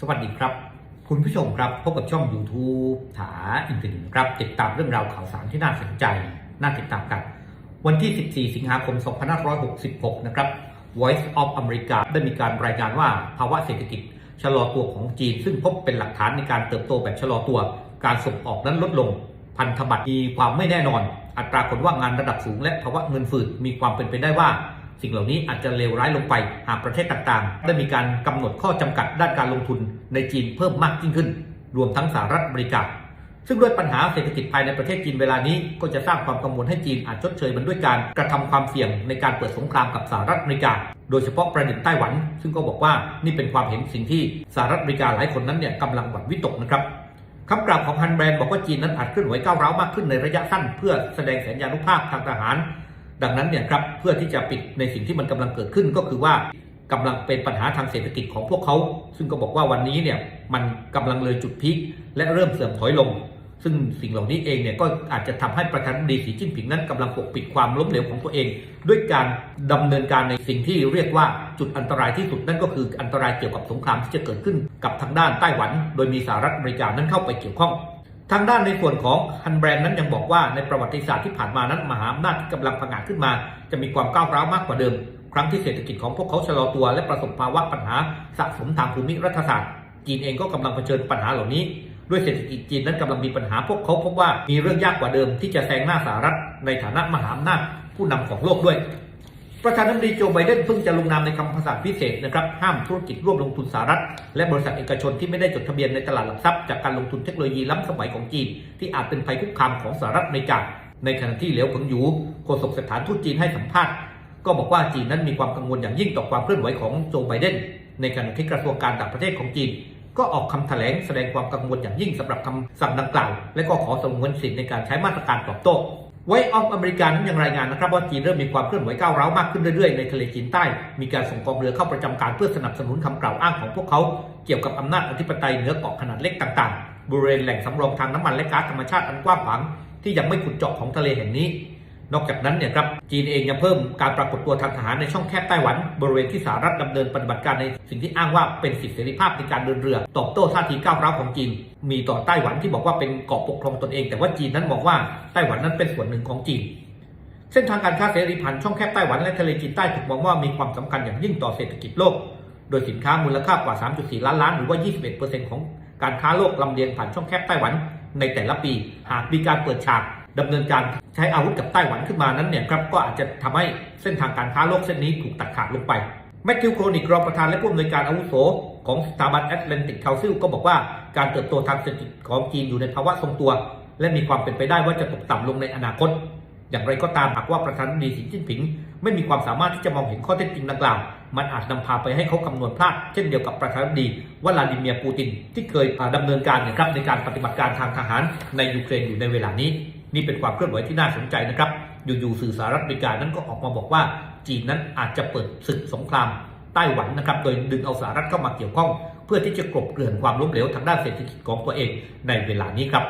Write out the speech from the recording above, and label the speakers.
Speaker 1: สวัสดีครับ คุณผู้ชมครับพบกับช่อง YouTube ถาอินเทอร์เน็ตครับ ติดตามเรื่องราวข่าวสารที่น่าสนใจ น่าติดตามกัน วันที่ 14 สิงหาคม 2566 นะครับ Voice of America ได้มีการรายงานว่าภาวะเศรษฐกิจ ชะลอตัวของจีน ซึ่งพบเป็นหลักฐานในการเติบโตแบบชะลอตัว การส่งออกนั้นลดลง พันธบัตรมีความไม่แน่นอน อัตราผลว่างงานระดับสูงและภาวะเงินฝืดมีความเป็นไปได้ว่า สิ่งเหล่านี้อาจจะเลวร้ายลงไปหากประเทศต่างๆ ได้มีการกำหนดข้อจำกัดด้านการลงทุนในจีนเพิ่มมากยิ่งขึ้น รวมทั้งสหรัฐอเมริกา ซึ่งด้วยปัญหาเศรษฐกิจภายในประเทศจีนเวลานี้ก็จะสร้างความกังวลให้จีนอาจชดเชยมันด้วยการกระทำความเสี่ยงในการเปิดสงครามกับสหรัฐอเมริกา โดยเฉพาะประเด็นไต้หวัน ซึ่งก็บอกว่านี่เป็นความเห็นสิ่งที่สหรัฐอเมริกาหลายคนนั้นเนี่ยกำลังหวั่นวิตกนะครับคำกล่าวของฮันแบรนด์บอกว่าจีนนั้นอาจเคลื่อนไหวก้าวร้าวมากขึ้นในระยะสั้น เพื่อแสดงสัญญานุภาพทางทหาร ดังนั้นเนี่ยครับเพื่อที่จะปิดในสิ่งที่มันกำลังเกิดขึ้นก็คือว่ากำลังเป็นปัญหาทางเศรษฐกิจของพวกเขา ซึ่งก็บอกว่าวันนี้เนี่ยมันกำลังเลยจุดพีคและเริ่มเสื่อมถอยลง ซึ่งสิ่งเหล่านี้เองเนี่ยก็อาจจะทำให้ประธานาธิบดีสีจิ้นผิงนั้นกำลังปกปิดความล้มเหลวของตัวเอง ด้วยการดำเนินการในสิ่งที่เรียกว่าจุดอันตรายที่สุดนั่นก็คืออันตรายเกี่ยวกับสงครามที่จะเกิดขึ้นกับทางด้านไต้หวัน โดยมีสหรัฐอเมริกานั้นเข้าไปเกี่ยวข้อง ทางด้านในส่วนของฮันแบรนด์นั้นยังบอกว่าในประวัติศาสตร์ที่ผ่านมานั้นมหาอำนาจที่กำลังพังอาจขึ้นมา จะมีความก้าวร้าวมากกว่าเดิม ครั้งที่เศรษฐกิจของพวกเขาชะลอตัวและประสบภาวะปัญหาสะสมทางภูมิรัฐศาสตร์ จีนเองก็กำลังเผชิญปัญหาเหล่านี้ ด้วยเศรษฐกิจจีนนั้นกำลังมีปัญหาพวกเขาพบว่ามีเรื่องยากกว่าเดิมที่จะแซงหน้าสหรัฐในฐานะมหาอำนาจผู้นำของโลกด้วย ประธานาธิบดีโจไบเดนเพิ่งจะลงนามในคำสั่งพิเศษนะครับห้ามธุรกิจร่วมลงทุนสหรัฐ และบริษัทเอกชนที่ไม่ได้จดทะเบียนในตลาดหลักทรัพย์จากการลงทุนเทคโนโลยีล้ำสมัยของจีน ที่อาจเป็นภัยคุกคามของสหรัฐอเมริกาในขณะที่เหลียวเผิงหยูโฆษกสถานทูตจีนให้สัมภาษณ์ ก็บอกว่าจีนนั้นมีความกังวลอย่างยิ่งต่อความเคลื่อนไหวของโจไบเดนในขณะที่กระทรวงการต่างประเทศของจีน ก็ออกคำแถลงแสดงความกังวลอย่างยิ่งสำหรับคำสั่งดังกล่าว และก็ขอสงวนสิทธิ์ในการใช้มาตรการตอบโต้ ไวออฟอเมริกันนั้นยังรายงานนะครับว่าจีนเริ่มมีความเคลื่อนไหวก้าวร้าวมากขึ้นเรื่อยๆในทะเลจีนใต้ มีการส่งกองเรือเข้าประจำการเพื่อสนับสนุนคำกล่าวอ้างของพวกเขาเกี่ยวกับอำนาจอธิปไตยเหนือเกาะขนาดเล็กต่างๆ บริเวณแหล่งสำรองทางน้ำมันและก๊าซธรรมชาติอันกว้างขวางที่ยังไม่ขุดเจาะของทะเลแห่งนี้ นอกจากนั้นเนี่ยครับจีนเองยังเพิ่มการปรากฏตัวทางทหารในช่องแคบไต้หวันบริเวณที่สหรัฐดำเนินปฏิบัติการในสิ่งที่อ้างว่าเป็นสิทธิเสรีภาพในการเดินเรือตอบโต้ท่าทีก้าวร้าวของจีน มีต่อไต้หวันที่บอกว่าเป็นเกาะปกครองตนเอง แต่ว่าจีนนั้นมองว่าไต้หวันนั้นเป็นส่วนหนึ่งของจีน เส้นทางการค้าเสรีผ่านช่องแคบไต้หวันและทะเลจีนใต้ถูกมองว่ามีความสำคัญอย่างยิ่งต่อเศรษฐกิจโลก โดยสินค้ามูลค่ากว่า 3.4 ล้านล้านหรือว่า 21%ของการค้าโลกลำเลียงผ่านช่องแคบไต้หวัน ในแต่ละปี หากมีการเปิดฉาก ดำเนินการใช้อาวุธกับไต้หวันขึ้นมานั้นเนี่ยครับก็อาจจะทำให้เส้นทางการค้าโลกเส้นนี้ถูกตัดขาดลงไปแมทธิวโครนิกรองประธานและผู้อำนวยการอาวุโสของสถาบันแอตแลนติกคา u ซิลก็บอกว่าการเติบโตทางเศรษฐกิจของจีนอยู่ในภาวะทรงตัว และมีความเป็นไปได้ว่าจะตกต่ำลงในอนาคต อย่างไรก็ตามหากว่าประธานาธิบดีสีจิ้นผิง ไม่มีความสามารถที่จะมองเห็นข้อเท็จจริงดังกล่าว มันอาจนำพาไปให้เขาคำนวณพลาด เช่นเดียวกับประธานาธิบดีวลาดิเมียร์ปูตินที่เคยดำเนินการนะครับในการปฏิบัติการทางทหารในยูเครนอยู่ในเวลานี้ นี่เป็นความเคลื่อนไหวที่น่าสนใจนะครับ อยู่ๆสื่อสหรัฐอเมริกานั้นก็ออกมาบอกว่า จีนนั้นอาจจะเปิดศึกสงครามไต้หวันนะครับ โดยดึงเอาสหรัฐเข้ามาเกี่ยวข้อง เพื่อที่จะกลบเกลื่อนความล้มเหลวทางด้านเศรษฐกิจของตัวเองในเวลานี้ครับ